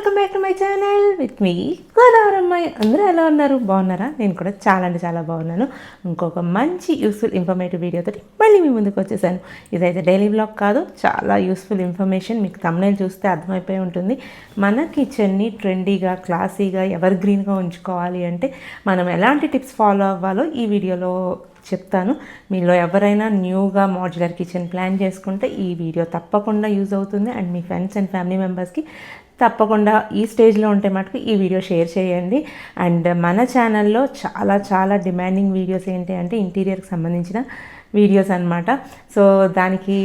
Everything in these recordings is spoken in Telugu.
Welcome back to my channel with me గోదావరమ్మాయి అందరూ ఎలా ఉన్నారు? బాగున్నారా? నేను కూడా చాలా అంటే చాలా బాగున్నాను. ఇంకొక మంచి యూస్ఫుల్ ఇన్ఫర్మేటివ్ వీడియోతో మళ్ళీ మీ ముందుకు వచ్చేసాను. ఇదైతే డైలీ బ్లాగ్ కాదు చాలా యూస్ఫుల్ ఇన్ఫర్మేషన్ మీకు తమిళ చూస్తే అర్థమైపోయి ఉంటుంది. మన కిచెన్ని ట్రెండీగా క్లాసీగా ఎవర్ గ్రీన్గా ఉంచుకోవాలి అంటే మనం ఎలాంటి టిప్స్ ఫాలో అవ్వాలో ఈ వీడియోలో చెప్తాను. మీలో ఎవరైనా న్యూగా మాడ్యులర్ కిచెన్ ప్లాన్ చేసుకుంటే ఈ వీడియో తప్పకుండా యూజ్ అవుతుంది. అండ్ మీ ఫ్రెండ్స్ అండ్ ఫ్యామిలీ మెంబర్స్కి తప్పకుండా ఈ స్టేజ్లో ఉంటే మటుకు ఈ వీడియో షేర్ చేయండి. అండ్ మన ఛానల్లో చాలా చాలా డిమాండింగ్ వీడియోస్ ఏంటి అంటే ఇంటీరియర్కి సంబంధించిన వీడియోస్ అనమాట సో దానికి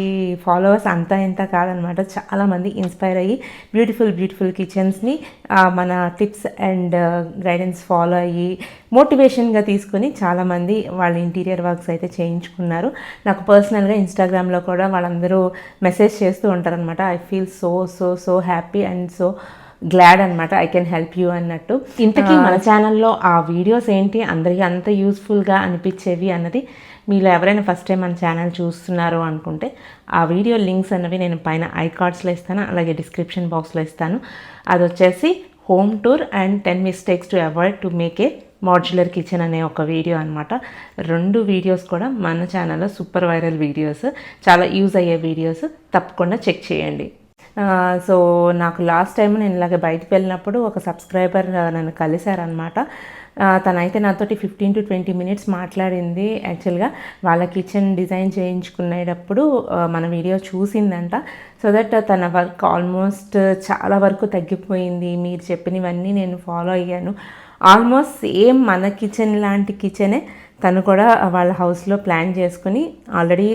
ఫాలోవర్స్ అంతా ఇంత కాదనమాట చాలామంది ఇన్స్పైర్ అయ్యి బ్యూటిఫుల్ బ్యూటిఫుల్ కిచెన్స్ని మన టిప్స్ అండ్ గైడెన్స్ ఫాలో అయ్యి మోటివేషన్గా తీసుకుని చాలామంది వాళ్ళ ఇంటీరియర్ వర్క్స్ అయితే చేయించుకున్నారు. నాకు పర్సనల్గా ఇన్స్టాగ్రామ్లో కూడా వాళ్ళందరూ మెసేజ్ చేస్తూ ఉంటారనమాట I feel so so so happy and so glad అనమాట ఐ కెన్ హెల్ప్ యూ అన్నట్టు. ఇంతకీ మన ఛానల్లో ఆ వీడియోస్ ఏంటి? అందరికీ అంత యూస్ఫుల్గా అనిపించేవి అన్నది మీలో ఎవరైనా ఫస్ట్ టైం మన ఛానల్ చూస్తున్నారు అనుకుంటే ఆ వీడియో లింక్స్ అనేవి నేను పైన ఐ కార్డ్స్లో ఇస్తాను అలాగే డిస్క్రిప్షన్ బాక్స్లో ఇస్తాను. అది వచ్చేసి home tour and ten mistakes to avoid to make a modular kitchen అనే ఒక వీడియో అనమాట రెండు వీడియోస్ కూడా మన ఛానల్లో సూపర్ వైరల్ వీడియోస్ చాలా యూజ్ అయ్యే వీడియోస్ తప్పకుండా చెక్ చేయండి. సో నాకు లాస్ట్ టైం నేను ఇలాగ బయటకు వెళ్ళినప్పుడు ఒక సబ్స్క్రైబర్ నన్ను కలిశారనమాట తనైతే నాతోటి ఫిఫ్టీన్ టు ట్వంటీ మినిట్స్ మాట్లాడింది. యాక్చువల్గా వాళ్ళ కిచెన్ డిజైన్ చేయించుకునేటప్పుడు మన వీడియో చూసిందంట. సో దట్ తన వర్క్ ఆల్మోస్ట్ చాలా వరకు తగ్గిపోయింది. మీరు చెప్పినవన్నీ నేను ఫాలో అయ్యాను. ఆల్మోస్ట్ సేమ్ మన కిచెన్ లాంటి కిచెనే తను కూడా వాళ్ళ హౌస్లో ప్లాన్ చేసుకుని ఆల్రెడీ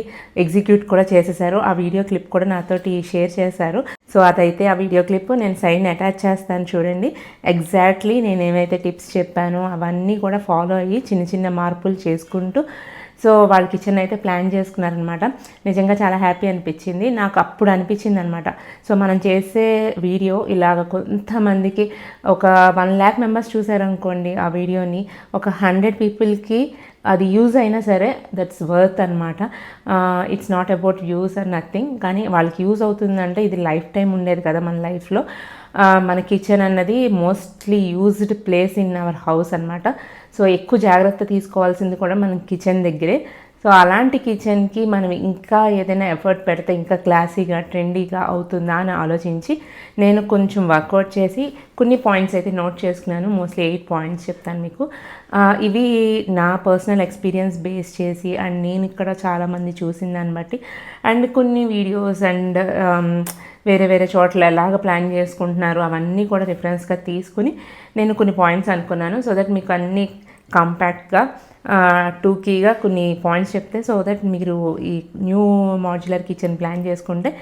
ఎగ్జిక్యూట్ కూడా చేసేసారు. ఆ వీడియో క్లిప్ కూడా నాతోటి షేర్ చేశారు. సో అదైతే ఆ వీడియో క్లిప్ నేను సైడ్ని అటాచ్ చేస్తాను చూడండి. ఎగ్జాక్ట్లీ నేను ఏమైతే టిప్స్ చెప్పానో అవన్నీ కూడా ఫాలో అయ్యి చిన్న చిన్న మార్పులు చేసుకుంటూ సో వాళ్ళ కిచెన్ అయితే ప్లాన్ చేసుకున్నారనమాట. నిజంగా చాలా హ్యాపీ అనిపించింది. నాకు అప్పుడు అనిపించింది అనమాట సో మనం చేసే వీడియో ఇలాగ కొంతమందికి ఒక వన్ ల్యాక్ మెంబర్స్ చూసారనుకోండి ఆ వీడియోని ఒక హండ్రెడ్ పీపుల్కి అది యూజ్ అయినా సరే దట్స్ వర్త్ అనమాట it's not about use or nothing కానీ వాళ్ళకి యూజ్ అవుతుందంటే ఇది లైఫ్ టైం ఉండేది కదా మన లైఫ్లో మన కిచెన్ అన్నది mostly used place in our house అనమాట సో ఎక్కువ జాగ్రత్త తీసుకోవాల్సింది కూడా మన కిచెన్ దగ్గరే. సో అలాంటి కిచెన్కి మనం ఇంకా ఏదైనా ఎఫర్ట్ పెడితే ఇంకా క్లాసీగా ట్రెండీగా అవుతుందా అని ఆలోచించి నేను కొంచెం వర్కౌట్ చేసి కొన్ని పాయింట్స్ అయితే నోట్ చేసుకున్నాను. మోస్ట్లీ ఎయిట్ పాయింట్స్ చెప్తాను మీకు. ఇవి నా పర్సనల్ ఎక్స్పీరియన్స్ బేస్ చేసి అండ్ నేను ఇక్కడ చాలామంది చూసిన దాన్ని బట్టి అండ్ కొన్ని వీడియోస్ అండ్ um, వేరే వేరే చోట్ల ఎలాగ ప్లాన్ చేసుకుంటున్నారు అవన్నీ కూడా రిఫరెన్స్గా తీసుకుని నేను కొన్ని పాయింట్స్ అనుకున్నాను. సో దట్ మీకు అన్నీ కాంపాక్ట్గా టూ కీగా కొన్ని పాయింట్స్ చెప్తే సో దట్ మీరు ఈ న్యూ మాడ్యులర్ కిచెన్ ప్లాన్ చేసుకుంటే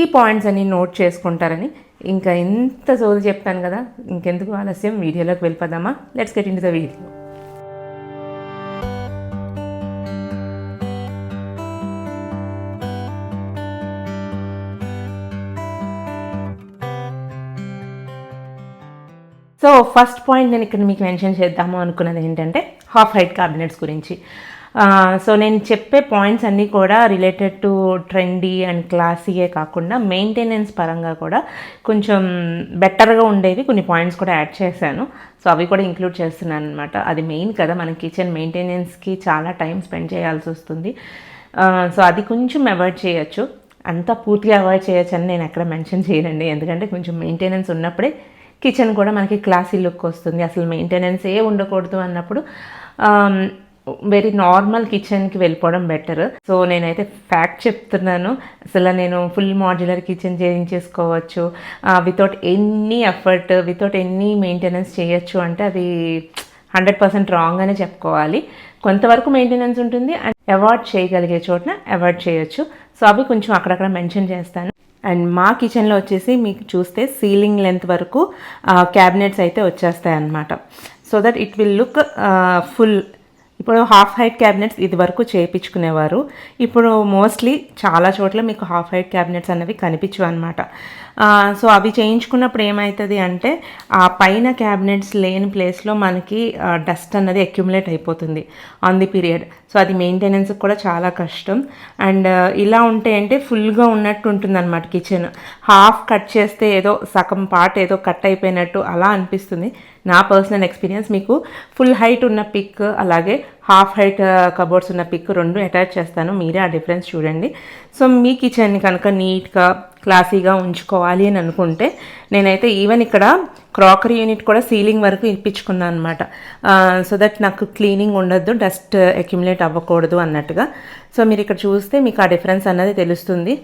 ఈ పాయింట్స్ అన్ని నోట్ చేసుకుంటారని. ఇంకా ఎంత సోది చెప్తాను కదా ఇంకెందుకు ఆలస్యం? వీడియోలోకి వెళ్ళిపోదామా? Let's get in the video so first point నేను ఇక్కడ మీకు మెన్షన్ చేద్దాము అనుకున్నది ఏంటంటే హాఫ్ హైట్ క్యాబినెట్స్ గురించి. సో నేను చెప్పే పాయింట్స్ అన్నీ కూడా రిలేటెడ్ టు ట్రెండీ అండ్ క్లాసీయే కాకుండా మెయింటెనెన్స్ పరంగా కూడా కొంచెం బెటర్గా ఉండేవి కొన్ని పాయింట్స్ కూడా యాడ్ చేశాను. సో అవి కూడా ఇంక్లూడ్ చేస్తున్నాను అనమాట అది మెయిన్ కదా మన కిచెన్ మెయింటెనెన్స్కి చాలా టైం స్పెండ్ చేయాల్సి వస్తుంది. సో అది కొంచెం అవాయిడ్ చేయొచ్చు. అంతా పూర్తిగా అవాయిడ్ చేయొచ్చు అని నేను ఎక్కడ మెన్షన్ చేయనండి. ఎందుకంటే కొంచెం మెయింటెనెన్స్ ఉన్నప్పుడే కిచెన్ కూడా మనకి క్లాసీ లుక్ వస్తుంది. అసలు మెయింటెనెన్స్ ఏ ఉండకూడదు అన్నప్పుడు వెరీ నార్మల్ కిచెన్కి వెళ్ళిపోవడం బెటర్ సో నేనైతే ఫ్యాక్ట్ చెప్తున్నాను. అసలు నేను full modular kitchen చేయించేసుకోవచ్చు. Without any effort without any maintenance చేయొచ్చు అంటే అది హండ్రెడ్ పర్సెంట్ రాంగ్ అనే చెప్పుకోవాలి. కొంతవరకు మెయింటెనెన్స్ ఉంటుంది అండ్ అవాయిడ్ చేయగలిగే చోటన అవాయిడ్ చేయొచ్చు. సో అవి కొంచెం అక్కడక్కడ మెన్షన్ చేస్తాను. అండ్ మా కిచెన్లో వచ్చేసి మీకు చూస్తే సీలింగ్ లెంత్ వరకు uh, క్యాబినెట్స్ అయితే వచ్చేస్తాయి అన్నమాట so that it will look full. ఇప్పుడు హాఫ్ హైట్ క్యాబినెట్స్ ఇది వరకు చేయించుకునేవారు. ఇప్పుడు మోస్ట్లీ చాలా చోట్ల మీకు హాఫ్ హైట్ క్యాబినెట్స్ అనేవి కనిపించవు అనమాట సో అవి చేయించుకున్నప్పుడు ఏమవుతుంది అంటే ఆ పైన క్యాబినెట్స్ లేని ప్లేస్లో మనకి డస్ట్ అన్నది అక్యుములేట్ అయిపోతుంది ఆన్ ది పీరియడ్ సో అది మెయింటెనెన్స్ కూడా చాలా కష్టం. అండ్ ఇలా ఉంటే అంటే ఫుల్గా ఉన్నట్టు ఉంటుంది అనమాట కిచెన్ హాఫ్ కట్ చేస్తే ఏదో సగం పార్ట్ ఏదో కట్ అయిపోయినట్టు అలా అనిపిస్తుంది. నా పర్సనల్ ఎక్స్పీరియన్స్ మీకు ఫుల్ హైట్ ఉన్న పిక్ అలాగే హాఫ్ హైట్ కబోర్డ్స్ ఉన్న పిక్ రెండు అటాచ్ చేస్తాను. మీరే ఆ డిఫరెన్స్ చూడండి. సో మీ కిచెన్ కనుక నీట్గా క్లాసీగా ఉంచుకోవాలి అని అనుకుంటే నేనైతే ఈవెన్ ఇక్కడ క్రాకరీ యూనిట్ కూడా సీలింగ్ వరకు ఇప్పించుకున్నాను అనమాట సో దట్ నాకు క్లీనింగ్ ఉండద్దు డస్ట్ అక్యుములేట్ అవ్వకూడదు అన్నట్టుగా. సో మీరు ఇక్కడ చూస్తే మీకు ఆ డిఫరెన్స్ అన్నది తెలుస్తుంది.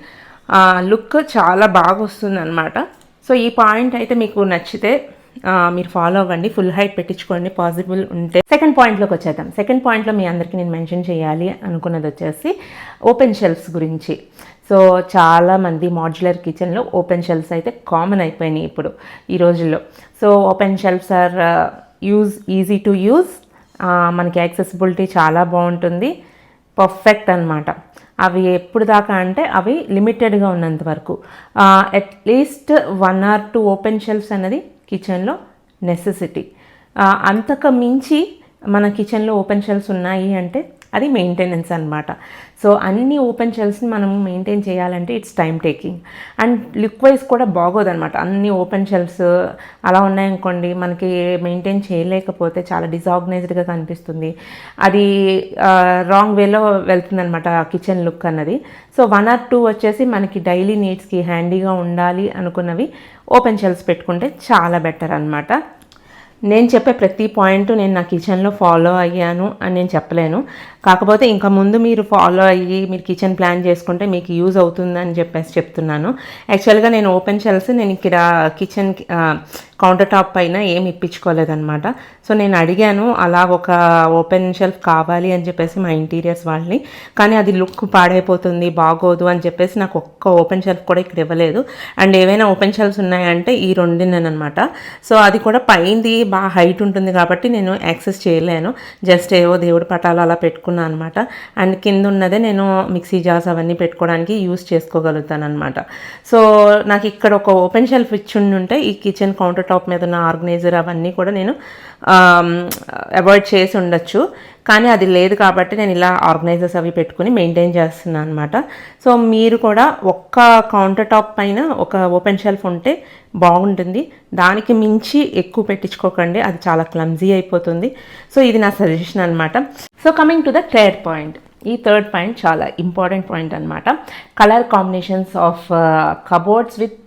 లుక్ చాలా బాగా వస్తుంది అనమాట సో ఈ పాయింట్ అయితే మీకు నచ్చితే మీరు ఫాలో అవ్వండి. ఫుల్ హైట్ పెట్టించుకోండి పాసిబుల్ ఉంటే. సెకండ్ పాయింట్లోకి వచ్చేద్దాం. సెకండ్ పాయింట్లో మీ అందరికీ నేను మెన్షన్ చేయాలి అనుకున్నది వచ్చేసి ఓపెన్ షెల్ఫ్స్ గురించి. సో చాలామంది మాడ్యులర్ కిచెన్లో ఓపెన్ షెల్ఫ్స్ అయితే కామన్ అయిపోయినాయి ఇప్పుడు ఈ రోజుల్లో. So open shelves are use easy to use మనకి యాక్సెసిబిలిటీ చాలా బాగుంటుంది. పర్ఫెక్ట్ అన్నమాట. అవి ఎప్పుడు దాకా అంటే అవి లిమిటెడ్గా ఉన్నంత వరకు. At least one or two open shelves అనేది కిచెన్లో నెసెసిటీ అంతకు మించి మన కిచెన్లో ఓపెన్ షెల్ఫ్స్ ఉన్నాయి అంటే అది మెయింటెనెన్స్ అనమాట సో అన్ని ఓపెన్ షెల్స్ని మనం మెయింటైన్ చేయాలంటే it's time taking and look wise కూడా బాగోదనమాట అన్ని ఓపెన్ షెల్స్ అలా ఉన్నాయనుకోండి మనకి మెయింటైన్ చేయలేకపోతే చాలా డిసార్గనైజ్డ్గా కనిపిస్తుంది. అది రాంగ్ వేలో వెళ్తుందనమాట కిచెన్ లుక్ అన్నది. సో వన్ ఆర్ టూ వచ్చేసి మనకి డైలీ నీడ్స్కి హ్యాండీగా ఉండాలి అనుకున్నవి ఓపెన్ షెల్స్ పెట్టుకుంటే చాలా బెటర్ అనమాట నేను చెప్పే ప్రతి పాయింట్ నేను నా కిచెన్లో ఫాలో అయ్యాను అని నేను చెప్పలేను. కాకపోతే ఇంకా ముందు మీరు ఫాలో అయ్యి మీరు కిచెన్ ప్లాన్ చేసుకుంటే మీకు యూజ్ అవుతుందని చెప్పేసి చెప్తున్నాను. యాక్చువల్గా నేను ఓపెన్ షెల్స్ నేను ఇక్కడ కిచెన్ కౌంటర్ టాప్ పైన ఏమి ఇప్పించుకోలేదన్నమాట. సో నేను అడిగాను అలా ఒక ఓపెన్ షెల్ఫ్ కావాలి అని చెప్పేసి మా ఇంటీరియర్స్ వాళ్ళని. కానీ అది లుక్ పాడైపోతుంది బాగోదు అని చెప్పేసి నాకు ఒక్క ఓపెన్ షెల్ఫ్ కూడా ఇక్కడ ఇవ్వలేదు. అండ్ ఏవైనా ఓపెన్ షెల్ఫ్స్ ఉన్నాయంటే ఈ రెండునేనమాట సో అది కూడా పైంది బాగా హైట్ ఉంటుంది కాబట్టి నేను యాక్సెస్ చేయలేను. జస్ట్ ఏవో దేవుడి పటాలు అలా పెట్టుకున్నాను అనమాట అండ్ కింద ఉన్నదే నేను మిక్సీ జార్స్ అవన్నీ పెట్టుకోవడానికి యూస్ చేసుకోగలుగుతాను అనమాట సో నాకు ఇక్కడ ఒక ఓపెన్ షెల్ఫ్ ఇచ్చి ఉంటే ఈ కిచెన్ కౌంటర్ టాప్ మీద ఉన్న ఆర్గనైజర్ అవన్నీ కూడా నేను అవాయిడ్ చేసి ఉండొచ్చు. కానీ అది లేదు కాబట్టి నేను ఇలా ఆర్గనైజర్స్ అవి పెట్టుకుని మెయింటైన్ చేస్తున్నాను అనమాట సో మీరు కూడా ఒక్క కౌంటర్ టాప్ పైన ఒక ఓపెన్ షెల్ఫ్ ఉంటే బాగుంటుంది. దానికి మించి ఎక్కువ పెట్టించుకోకండి అది చాలా క్లమ్జీ అయిపోతుంది. సో ఇది నా సజెషన్ అనమాట so coming to the third point. ఈ థర్డ్ పాయింట్ చాలా ఇంపార్టెంట్ పాయింట్ అనమాట colour combinations of cupboards with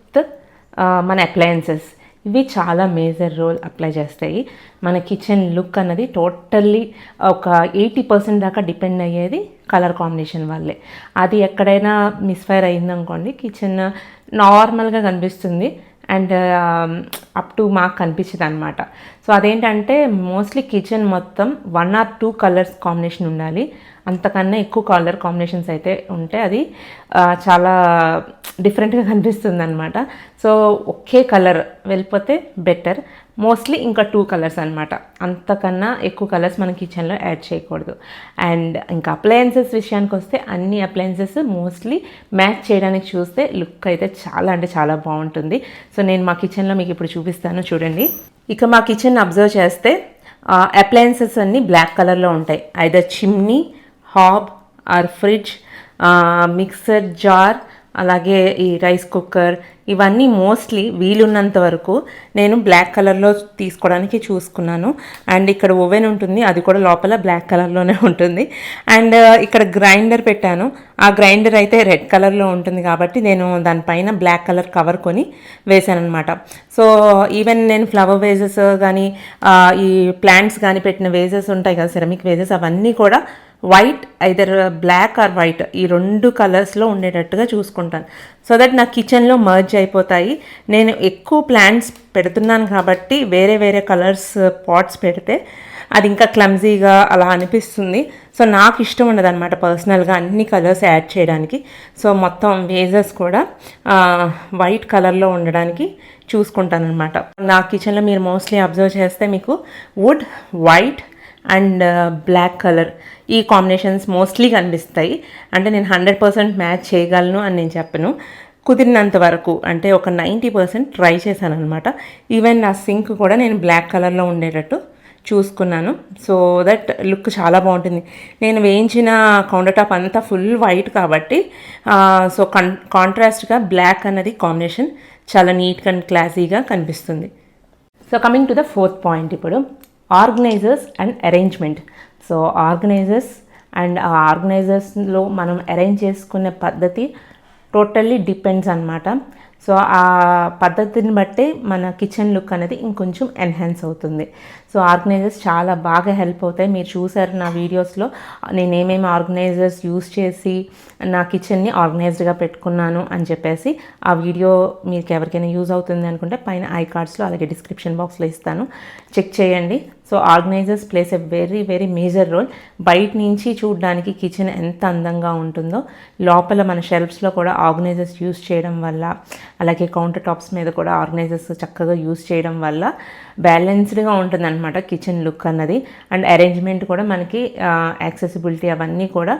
మన అప్లయన్సెస్. ఇవి చాలా మేజర్ రోల్ అప్లై చేస్తాయి. మన కిచెన్ లుక్ అన్నది టోటల్లీ ఒక ఎయిటీ పర్సెంట్ దాకా డిపెండ్ అయ్యేది కలర్ కాంబినేషన్ వల్లే అది ఎక్కడైనా మిస్ఫైర్ అయిందనుకోండి కిచెన్ నార్మల్గా కనిపిస్తుంది. అండ్ అప్ టు మాకు కనిపించదు అనమాట సో అదేంటంటే మోస్ట్లీ కిచెన్ మొత్తం one or two colours combination ఉండాలి. అంతకన్నా ఎక్కువ కలర్ కాంబినేషన్స్ అయితే ఉంటే అది చాలా డిఫరెంట్గా కనిపిస్తుంది అనమాట సో ఒకే కలర్ వెళ్ళిపోతే బెటర్ మోస్ట్లీ ఇంకా టూ కలర్స్ అనమాట అంతకన్నా ఎక్కువ కలర్స్ మన కిచెన్లో యాడ్ చేయకూడదు. అండ్ ఇంకా అప్లయన్సెస్ విషయానికి వస్తే అన్ని అప్లయన్సెస్ మోస్ట్లీ మ్యాచ్ చేయడానికి చూస్తే లుక్ అయితే చాలా అంటే చాలా బాగుంటుంది. సో నేను మా కిచెన్లో మీకు ఇప్పుడు చూపిస్తాను చూడండి. ఇక మా కిచెన్ అబ్జర్వ్ చేస్తే అప్లయన్సెస్ అన్నీ బ్లాక్ కలర్లో ఉంటాయి. Either chimney hob or fridge mixer jar అలాగే ఈ రైస్ కుక్కర్ ఇవన్నీ మోస్ట్లీ వీలున్నంత వరకు నేను బ్లాక్ కలర్లో తీసుకోవడానికి చూసుకున్నాను. అండ్ ఇక్కడ ఓవెన్ ఉంటుంది అది కూడా లోపల బ్లాక్ కలర్లోనే ఉంటుంది. అండ్ ఇక్కడ గ్రైండర్ పెట్టాను. ఆ గ్రైండర్ అయితే రెడ్ కలర్లో ఉంటుంది కాబట్టి నేను దానిపైన బ్లాక్ కలర్ కవర్ కొని వేసాను అనమాట సో ఈవెన్ నేను ఫ్లవర్ వేజెస్ కానీ ఈ ప్లాంట్స్ కానీ పెట్టిన వేజెస్ ఉంటాయి కదా సెరమిక్ వేజెస్ అవన్నీ కూడా white either black or white ఈ రెండు కలర్స్లో ఉండేటట్టుగా చూసుకుంటాను. సో దట్ నా కిచెన్లో మర్జ్ అయిపోతాయి. నేను ఎక్కువ ప్లాంట్స్ పెడుతున్నాను కాబట్టి వేరే వేరే కలర్స్ పాట్స్ uh, పెడితే అది ఇంకా క్లమ్జీగా అలా అనిపిస్తుంది. సో నాకు ఇష్టం ఉండదు అనమాట పర్సనల్గా అన్ని కలర్స్ యాడ్ చేయడానికి. సో మొత్తం వేజెస్ కూడా uh, వైట్ కలర్లో ఉండడానికి చూసుకుంటాను అనమాట నా కిచెన్లో మీరు మోస్ట్లీ అబ్జర్వ్ చేస్తే మీకు wood white and black colour ఈ కాంబినేషన్స్ మోస్ట్లీ కనిపిస్తాయి. అంటే నేను హండ్రెడ్ పర్సెంట్ మ్యాచ్ చేయగలను అని నేను చెప్పను. కుదిరినంత వరకు అంటే ఒక నైంటీ పర్సెంట్ ట్రై చేశాను అనమాట ఈవెన్ నా సింక్ కూడా నేను బ్లాక్ కలర్లో ఉండేటట్టు చూసుకున్నాను. సో దట్ లుక్ చాలా బాగుంటుంది. నేను వేయించిన కౌంటర్ టాప్ అంతా ఫుల్ వైట్ కాబట్టి సో కన్ కాంట్రాస్ట్గా బ్లాక్ అన్నది కాంబినేషన్ చాలా నీట్గా అండ్ క్లాసీగా కనిపిస్తుంది. So coming to the fourth point ఇప్పుడు. Organisers and arrangement. So organisers and ఆ ఆర్గనైజర్స్లో మనం అరేంజ్ చేసుకునే పద్ధతి టోటల్లీ డిపెండ్స్ అనమాట సో ఆ పద్ధతిని బట్టే మన కిచెన్ లుక్ అనేది ఇంకొంచెం ఎన్హాన్స్ అవుతుంది. సో ఆర్గనైజర్స్ చాలా బాగా హెల్ప్ అవుతాయి. మీరు చూసారు నా వీడియోస్లో నేను ఏమేమి ఆర్గనైజర్స్ యూస్ చేసి నా కిచెన్ని ఆర్గనైజ్డ్గా పెట్టుకున్నాను అని చెప్పేసి ఆ వీడియో మీకు ఎవరికైనా యూజ్ అవుతుంది అనుకుంటే పైన ఐ కార్డ్స్లో అలాగే డిస్క్రిప్షన్ బాక్స్లో ఇస్తాను. చెక్ చేయండి. So organisers plays a very very major role. బయట నుంచి చూడడానికి కిచెన్ ఎంత అందంగా ఉంటుందో లోపల మన షెల్ఫ్స్లో కూడా ఆర్గనైజర్స్ యూస్ చేయడం వల్ల అలాగే కౌంటర్ టాప్స్ మీద కూడా ఆర్గనైజర్స్ చక్కగా యూస్ చేయడం వల్ల బ్యాలెన్స్డ్గా ఉంటుందన్నమాట కిచెన్ లుక్ అన్నది. అండ్ అరేంజ్మెంట్ కూడా మనకి యాక్సెసిబిలిటీ అవన్నీ కూడా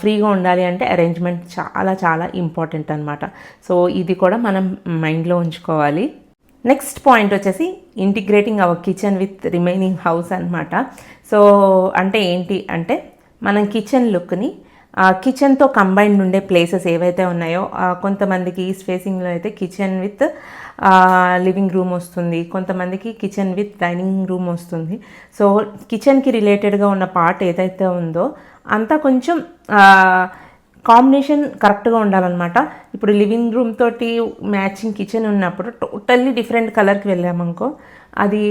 ఫ్రీగా ఉండాలి అంటే అరేంజ్మెంట్ చాలా చాలా ఇంపార్టెంట్ అనమాట సో ఇది కూడా మనం మైండ్లో ఉంచుకోవాలి. నెక్స్ట్ పాయింట్ వచ్చేసి integrating our kitchen with remaining house అనమాట సో అంటే ఏంటి అంటే మనం కిచెన్ లుక్ని కిచెన్తో కంబైన్డ్ ఉండే ప్లేసెస్ ఏవైతే ఉన్నాయో కొంతమందికి ఈస్ట్ ఫేసింగ్లో అయితే కిచెన్ విత్ లివింగ్ రూమ్ వస్తుంది. కొంతమందికి కిచెన్ విత్ డైనింగ్ రూమ్ వస్తుంది. సో కిచెన్కి రిలేటెడ్గా ఉన్న పార్ట్ ఏదైతే ఉందో అంతా కొంచెం కాంబినేషన్ కరెక్ట్గా ఉండాలన్నమాట. ఇప్పుడు లివింగ్ రూమ్ తోటి మ్యాచింగ్ కిచెన్ ఉన్నప్పుడు టోటల్లీ డిఫరెంట్ కలర్కి వెళ్ళామనుకో అది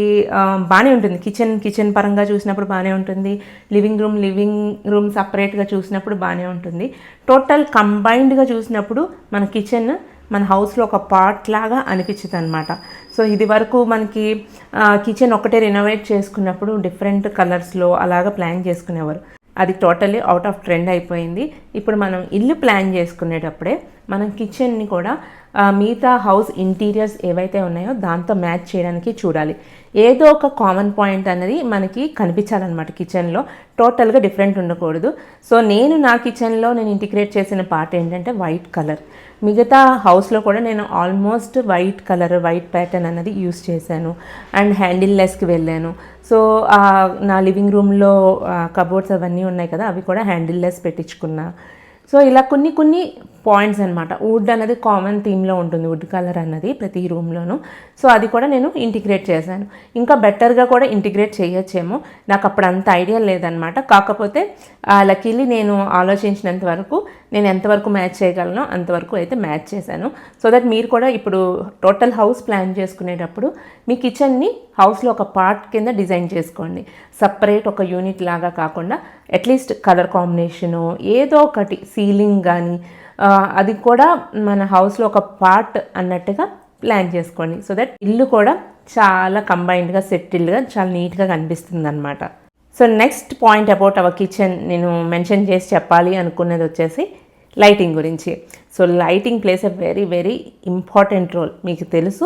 బాగానే ఉంటుంది. కిచెన్ కిచెన్ పరంగా చూసినప్పుడు బాగానే ఉంటుంది. లివింగ్ రూమ్ లివింగ్ రూమ్ సపరేట్గా చూసినప్పుడు బాగానే ఉంటుంది. టోటల్ కంబైన్డ్గా చూసినప్పుడు మన కిచెన్ మన హౌస్లో ఒక పార్ట్ లాగా అనిపించింది అనమాట సో ఇది వరకు మనకి కిచెన్ ఒకటే రినోవేట్ చేసుకున్నప్పుడు డిఫరెంట్ కలర్స్లో అలాగా ప్లాన్ చేసుకునేవారు. అది టోటలీ అవుట్ ఆఫ్ ట్రెండ్ అయిపోయింది. ఇప్పుడు మనం ఇల్లు ప్లాన్ చేసుకునేటప్పుడే మనం కిచెన్ని కూడా మిగతా హౌస్ ఇంటీరియర్స్ ఏవైతే ఉన్నాయో దాంతో మ్యాచ్ చేయడానికి చూడాలి. ఏదో ఒక కామన్ పాయింట్ అనేది మనకి కనిపించాలన్నమాట కిచెన్లో టోటల్గా డిఫరెంట్ ఉండకూడదు. సో నేను నా కిచెన్లో నేను ఇంటిగ్రేట్ చేసిన పార్ట్ ఏంటంటే వైట్ కలర్ మిగతా హౌస్లో కూడా నేను almost white colour white pattern అనేది యూస్ చేశాను. అండ్ హ్యాండిల్ లెస్కి వెళ్ళాను. సో నా లివింగ్ రూమ్లో కబోర్డ్స్ అవన్నీ ఉన్నాయి కదా అవి కూడా హ్యాండిల్లెస్ పెట్టించుకున్నా. సో ఇలా కొన్ని కొన్ని పాయింట్స్ అనమాట వుడ్ అనేది కామన్ థీమ్లో ఉంటుంది వుడ్ కలర్ అన్నది ప్రతి రూమ్లోనూ. సో అది కూడా నేను ఇంటిగ్రేట్ చేశాను. ఇంకా బెటర్గా కూడా ఇంటిగ్రేట్ చేయొచ్చేమో. నాకు అప్పుడు అంత ఐడియా లేదనమాట కాకపోతే లక్కీలీ నేను ఆలోచించినంత వరకు నేను ఎంతవరకు మ్యాచ్ చేయగలను అంతవరకు అయితే మ్యాచ్ చేశాను. సో దట్ మీరు కూడా ఇప్పుడు టోటల్ హౌస్ ప్లాన్ చేసుకునేటప్పుడు మీ కిచెన్ని హౌస్లో ఒక పార్ట్ కింద డిజైన్ చేసుకోండి. సపరేట్ ఒక యూనిట్ లాగా కాకుండా అట్లీస్ట్ కలర్ కాంబినేషను ఏదో ఒకటి సీలింగ్ కానీ అది కూడా మన హౌస్లో ఒక పార్ట్ అన్నట్టుగా ప్లాన్ చేసుకోండి. సో దట్ ఇల్లు కూడా చాలా కంబైన్డ్గా సెటిల్డ్గా చాలా నీట్గా కనిపిస్తుంది అనమాట so next point about our kitchen నేను మెన్షన్ చేసి చెప్పాలి అనుకున్నది వచ్చేసి లైటింగ్ గురించి. So lighting plays a very very important role మీకు తెలుసు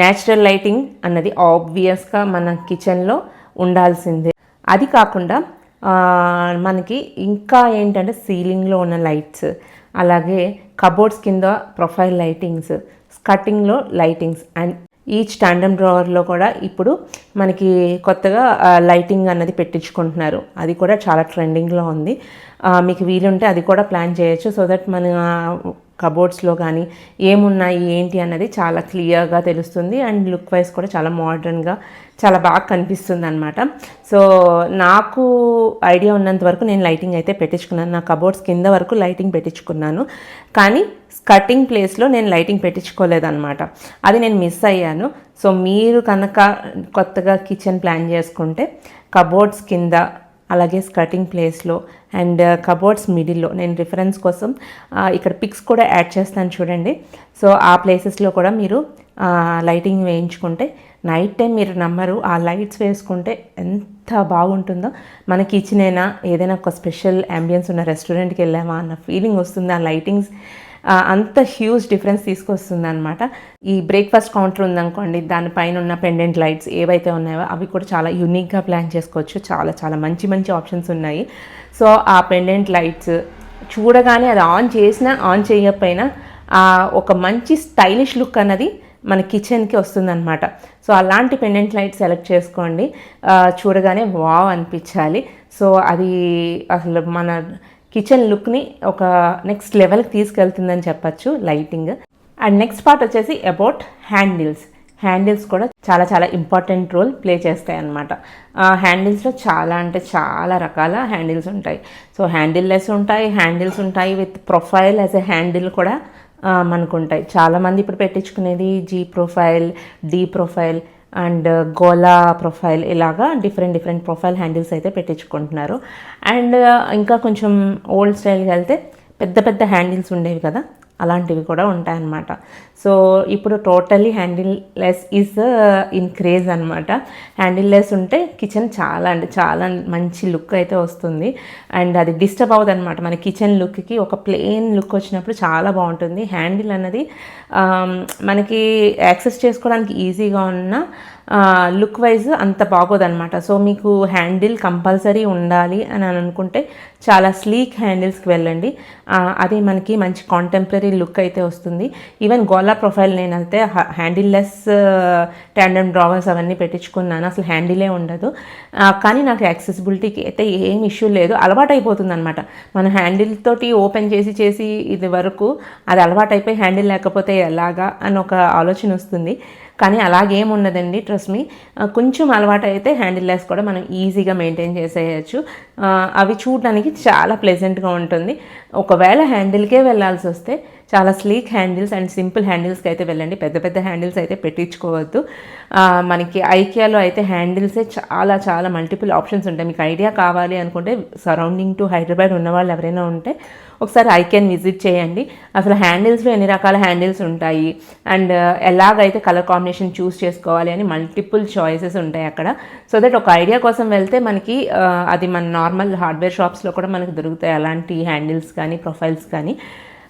న్యాచురల్ లైటింగ్ అన్నది ఆబ్వియస్గా మన కిచెన్లో ఉండాల్సిందే. అది కాకుండా మనకి ఇంకా ఏంటంటే సీలింగ్లో ఉన్న లైట్స్ అలాగే కబోర్డ్స్ కింద ప్రొఫైల్ లైటింగ్స్ స్కట్టింగ్లో లైటింగ్స్ అండ్ ఈచ్ స్టాండమ్ డ్రావర్లో కూడా ఇప్పుడు మనకి కొత్తగా లైటింగ్ అన్నది పెట్టించుకుంటున్నారు. అది కూడా చాలా ట్రెండింగ్లో ఉంది. మీకు వీలుంటే అది కూడా ప్లాన్ చేయొచ్చు. సో దట్ మన కబోర్డ్స్లో కానీ ఏమున్నాయి ఏంటి అన్నది చాలా క్లియర్గా తెలుస్తుంది. అండ్ లుక్ వైజ్ కూడా చాలా మోడర్న్గా చాలా బాగా కనిపిస్తుంది అనమాట సో నాకు ఐడియా ఉన్నంత వరకు నేను లైటింగ్ అయితే పెట్టించుకున్నాను. నా కబోర్డ్స్ కింద వరకు లైటింగ్ పెట్టించుకున్నాను. కానీ స్కటింగ్ ప్లేస్లో నేను లైటింగ్ పెట్టించుకోలేదన్నమాట. అది నేను మిస్ అయ్యాను. సో మీరు కనుక కొత్తగా కిచెన్ ప్లాన్ చేసుకుంటే కబోర్డ్స్ కింద అలాగే స్కర్టింగ్ ప్లేస్లో అండ్ uh, కబోర్డ్స్ మిడిల్లో. నేను రిఫరెన్స్ కోసం uh, ఇక్కడ పిక్స్ కూడా యాడ్ చేస్తాను చూడండి. సో ఆ ప్లేసెస్లో కూడా మీరు uh, లైటింగ్ వేయించుకుంటే నైట్ టైం మీరు నమ్మరు ఆ లైట్స్ వేసుకుంటే ఎంత బాగుంటుందో. మన కిచెన్ అయినా ఏదైనా ఒక స్పెషల్ అంబియన్స్ ఉన్న రెస్టారెంట్కి వెళ్ళామా అన్న ఫీలింగ్ వస్తుంది. ఆ లైటింగ్స్ అంత హ్యూజ్ డిఫరెన్స్ తీసుకొస్తుంది అనమాట ఈ బ్రేక్ఫాస్ట్ కౌంటర్ ఉందనుకోండి దానిపైన ఉన్న పెండెంట్ లైట్స్ ఏవైతే ఉన్నాయో అవి కూడా చాలా యూనిక్గా ప్లాన్ చేసుకోవచ్చు. చాలా చాలా మంచి మంచి ఆప్షన్స్ ఉన్నాయి. సో ఆ పెండెంట్ లైట్స్ చూడగానే అది ఆన్ చేసినా ఆన్ చేయకపోయినా ఆ ఒక మంచి స్టైలిష్ లుక్ అన్నది మన కిచెన్కి వస్తుందన్నమాట. సో అలాంటి పెండెంట్ లైట్ సెలెక్ట్ చేసుకోండి. చూడగానే వావ్ అనిపించాలి. సో అది అసలు మన కిచెన్ లుక్ని ఒక నెక్స్ట్ లెవెల్కి తీసుకెళ్తుందని చెప్పచ్చు లైటింగ్ అండ్ నెక్స్ట్ పార్ట్ వచ్చేసి అబౌట్ హ్యాండిల్స్ హ్యాండిల్స్ కూడా చాలా చాలా ఇంపార్టెంట్ రోల్ ప్లే చేస్తాయి అన్నమాట. హ్యాండిల్స్లో చాలా అంటే చాలా రకాల హ్యాండిల్స్ ఉంటాయి. సో హ్యాండిల్లెస్ ఉంటాయి హ్యాండిల్స్ ఉంటాయి with profile as a handle కూడా మనకు ఉంటాయి చాలామంది ఇప్పుడు పెట్టించుకునేది G profile D profile and gola profile ఇలాగా డిఫరెంట్ డిఫరెంట్ ప్రొఫైల్ హ్యాండిల్స్ అయితే పెట్టించుకుంటున్నారు. అండ్ ఇంకా కొంచెం ఓల్డ్ స్టైల్కి వెళ్తే పెద్ద పెద్ద హ్యాండిల్స్ ఉండేవి కదా? అలాంటివి కూడా ఉంటాయన్నమాట. సో ఇప్పుడు totally handle less is in craze అనమాట హ్యాండిల్ లెస్ ఉంటే కిచెన్ చాలా అంటే చాలా మంచి లుక్ అయితే వస్తుంది. అండ్ అది డిస్టర్బ్ అవ్వదు అనమాట మన కిచెన్ లుక్కి ఒక ప్లెయిన్ లుక్ వచ్చినప్పుడు చాలా బాగుంటుంది. హ్యాండిల్ అన్నది మనకి యాక్సెస్ చేసుకోవడానికి ఈజీగా ఉన్న లుక్ వైజ్ అంత బాగోదన్నమాట. సో మీకు హ్యాండిల్ కంపల్సరీ ఉండాలి అని అనుకుంటే చాలా స్లీక్ హ్యాండిల్స్కి వెళ్ళండి. అది మనకి మంచి కాంటెంపరీ లుక్ అయితే వస్తుంది. ఈవెన్ గోలా ప్రొఫైల్ నేను అయితే హ్యాండిల్ లెస్ ట్యాండమ్ డ్రావర్స్ అవన్నీ పెట్టించుకున్నాను. అసలు హ్యాండిలే ఉండదు. కానీ నాకు యాక్సెసిబిలిటీకి అయితే ఏం ఇష్యూ లేదు. అలవాటు అయిపోతుంది అనమాట మన హ్యాండిల్ తోటి ఓపెన్ చేసి చేసి ఇది వరకు అది అలవాటు అయిపోయి హ్యాండిల్ లేకపోతే ఎలాగా అని ఒక ఆలోచన వస్తుంది. కానీ అలాగేముండదండి ట్రస్ట్ మీ కొంచెం అలవాటు అయితే హ్యాండిల్ కూడా మనం ఈజీగా మెయింటైన్ చేసేయచ్చు. అవి చూడడానికి చాలా ప్లెజెంట్గా ఉంటుంది. ఒకవేళ హ్యాండిల్కే వెళ్ళాల్సి వస్తే చాలా స్లీక్ హ్యాండిల్స్ అండ్ సింపుల్ హ్యాండిల్స్కి అయితే వెళ్ళండి. పెద్ద పెద్ద హ్యాండిల్స్ అయితే పెట్టించుకోవద్దు. మనకి ఐకియాలో అయితే హ్యాండిల్సే చాలా చాలా మల్టిపుల్ ఆప్షన్స్ ఉంటాయి. మీకు ఐడియా కావాలి అనుకుంటే సరౌండింగ్ టు హైదరాబాద్ ఉన్న వాళ్ళు ఎవరైనా ఉంటే ఒకసారి ఐకెన్ విజిట్ చేయండి. అసలు హ్యాండిల్స్లో ఎన్ని రకాల హ్యాండిల్స్ ఉంటాయి? అండ్ uh, ఎలాగైతే కలర్ కాంబినేషన్ చూస్ చేసుకోవాలి అని మల్టిపుల్ చాయిసెస్ ఉంటాయి అక్కడ. సో దట్ ఒక ఐడియా కోసం వెళ్తే మనకి uh, అది మన నార్మల్ హార్డ్వేర్ షాప్స్లో కూడా మనకి దొరుకుతాయి. అలాంటి హ్యాండిల్స్ కానీ ప్రొఫైల్స్ కానీ.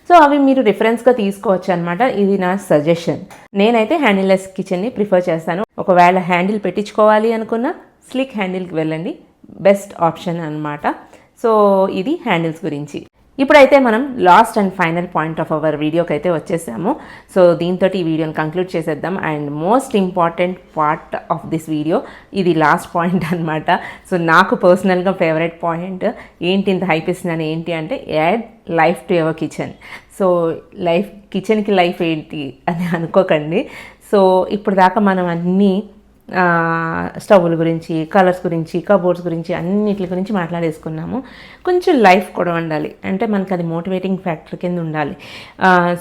సో అవి మీరు రిఫరెన్స్గా తీసుకోవచ్చు అనమాట ఇది నా సజెషన్ నేనైతే హ్యాండిల్లెస్ కిచెన్ని ప్రిఫర్ చేస్తాను. ఒకవేళ హ్యాండిల్ పెట్టించుకోవాలి అనుకున్న స్లిక్ హ్యాండిల్కి వెళ్ళండి. బెస్ట్ ఆప్షన్ అన్నమాట. సో ఇది హ్యాండిల్స్ గురించి. ఇప్పుడైతే మనం last and final point of our వీడియోకి అయితే వచ్చేసాము. సో దీంతో ఈ వీడియోని కంక్లూడ్ చేసేద్దాం. And most important part of this video ఇది లాస్ట్ పాయింట్ అనమాట సో నాకు పర్సనల్గా ఫేవరెట్ పాయింట్ ఏంటి ఇంత హైప్ ఇస్తున్నాను ఏంటి అంటే add life to ever kitchen. So life కిచెన్కి లైఫ్ ఏంటి అని అనుకోకండి. సో ఇప్పుడు దాకా మనం అన్నీ స్టవ్ల గురించి కలర్స్ గురించి కబోర్డ్స్ గురించి అన్నిటి గురించి మాట్లాడేసుకున్నాము. కొంచెం లైఫ్ కూడా ఉండాలి. అంటే మనకి అది మోటివేటింగ్ ఫ్యాక్టర్ కింద ఉండాలి.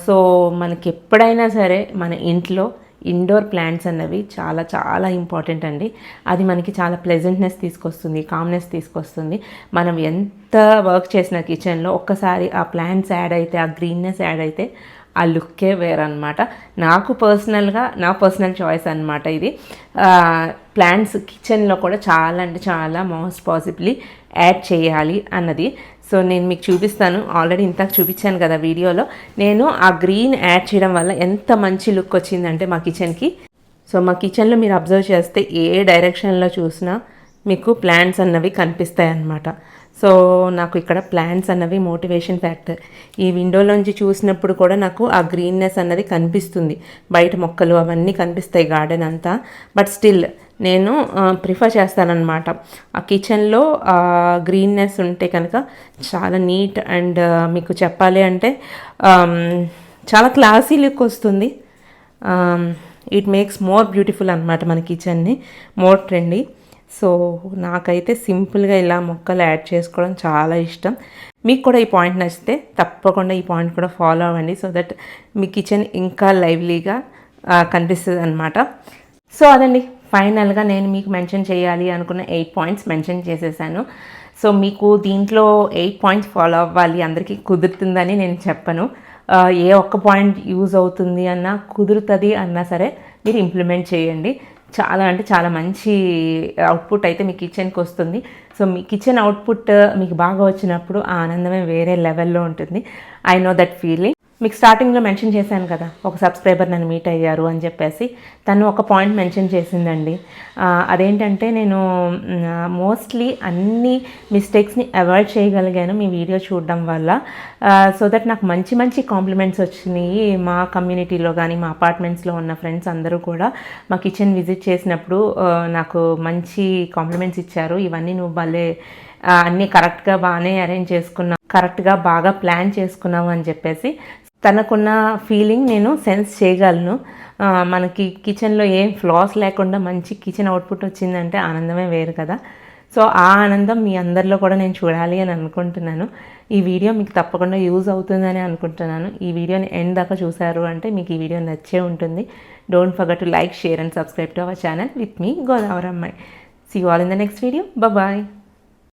సో మనకి ఎప్పుడైనా సరే మన ఇంట్లో ఇండోర్ ప్లాంట్స్ అన్నవి చాలా చాలా ఇంపార్టెంట్ అండి. అది మనకి చాలా ప్లెజెంట్నెస్ తీసుకొస్తుంది కామ్నెస్ తీసుకొస్తుంది. మనం ఎంత వర్క్ చేసిన కిచెన్లో ఒక్కసారి ఆ ప్లాంట్స్ యాడ్ అయితే ఆ గ్రీన్నెస్ యాడ్ అయితే ఆ లుక్కే వేరనమాట నాకు పర్సనల్గా నా పర్సనల్ చాయిస్ అనమాట ఇది. ప్లాంట్స్ కిచెన్లో కూడా చాలా అంటే చాలా మోస్ట్ పాసిబ్లీ యాడ్ చేయాలి అన్నది. సో నేను మీకు చూపిస్తాను. ఆల్రెడీ ఇంతకు చూపించాను కదా వీడియోలో. నేను ఆ గ్రీన్ యాడ్ చేయడం వల్ల ఎంత మంచి లుక్ వచ్చిందంటే మా కిచెన్కి. సో మా కిచెన్లో మీరు అబ్జర్వ్ చేస్తే ఏ డైరెక్షన్లో చూసినా మీకు ప్లాంట్స్ అన్నవి కనిపిస్తాయి అన్నమాట సో నాకు ఇక్కడ ప్లాంట్స్ అన్నవి మోటివేషన్ ఫ్యాక్టర్ ఈ విండోలోంచి చూసినప్పుడు కూడా నాకు ఆ గ్రీన్నెస్ అన్నది కనిపిస్తుంది. బయట మొక్కలు అవన్నీ కనిపిస్తాయి గార్డెన్ అంతా. బట్ స్టిల్ నేను ప్రిఫర్ చేస్తానన్నమాట. ఆ కిచెన్లో గ్రీన్నెస్ ఉంటే కనుక చాలా నీట్ అండ్ మీకు చెప్పాలి అంటే చాలా క్లాసీ లుక్ వస్తుంది. ఇట్ మేక్స్ మోర్ బ్యూటిఫుల్ అనమాట మన కిచెన్ని మోర్ ట్రెండీ సో నాకైతే సింపుల్గా ఇలా మొక్కలు యాడ్ చేసుకోవడం చాలా ఇష్టం. మీకు కూడా ఈ పాయింట్ నచ్చితే తప్పకుండా ఈ పాయింట్ కూడా ఫాలో అవ్వండి. సో దట్ మీ కిచెన్ ఇంకా లైవ్లీగా కనిపిస్తుంది అనమాట సో అదండి. ఫైనల్గా నేను మీకు మెన్షన్ చేయాలి అనుకున్న ఎయిట్ పాయింట్స్ మెన్షన్ చేసేసాను. సో మీకు దీంట్లో ఎయిట్ పాయింట్స్ ఫాలో అవ్వాలి. అందరికీ కుదురుతుందని నేను చెప్పను. ఏ ఒక్క పాయింట్ యూజ్ అవుతుంది అన్నా కుదురుతుంది అన్నా సరే మీరు ఇంప్లిమెంట్ చేయండి. చాలా అంటే చాలా మంచి అవుట్పుట్ అయితే మీ కిచెన్కి వస్తుంది. సో మీ కిచెన్ అవుట్పుట్ మీకు బాగా వచ్చినప్పుడు ఆ ఆనందమే వేరే లెవెల్లో ఉంటుంది. ఐ నో దట్ ఫీలింగ్ మీకు స్టార్టింగ్లో మెన్షన్ చేశాను కదా ఒక సబ్స్క్రైబర్ నన్ను మీట్ అయ్యారు అని చెప్పేసి తను ఒక పాయింట్ మెన్షన్ చేసిందండి. అదేంటంటే నేను మోస్ట్లీ అన్ని మిస్టేక్స్ని అవాయిడ్ చేయగలిగాను మీ వీడియో చూడడం వల్ల. సో దట్ నాకు మంచి మంచి కాంప్లిమెంట్స్ వచ్చినాయి మా కమ్యూనిటీలో కానీ మా అపార్ట్మెంట్స్లో ఉన్న ఫ్రెండ్స్ అందరూ కూడా. మా కిచెన్ విజిట్ చేసినప్పుడు నాకు మంచి కాంప్లిమెంట్స్ ఇచ్చారు. ఇవన్నీ నువ్వు భలే అన్నీ కరెక్ట్గా బాగానే అరేంజ్ చేసుకున్నావు కరెక్ట్గా బాగా ప్లాన్ చేసుకున్నావు అని చెప్పేసి తనకున్న ఫీలింగ్ నేను సెన్స్ చేయగలను. మనకి కిచెన్లో ఏం ఫ్లాస్ లేకుండా మంచి కిచెన్ అవుట్పుట్ వచ్చిందంటే ఆనందమే వేరు కదా. సో ఆ ఆనందం మీ అందరిలో కూడా నేను చూడాలి అని అనుకుంటున్నాను. ఈ వీడియో మీకు తప్పకుండా యూజ్ అవుతుందని అనుకుంటున్నాను. ఈ వీడియోని ఎండ్ దాకా చూశారు అంటే మీకు ఈ వీడియో నచ్చే ఉంటుంది. Don't forget to like share and subscribe to our channel with మీ గోదావరి అమ్మాయి see all in the next video bye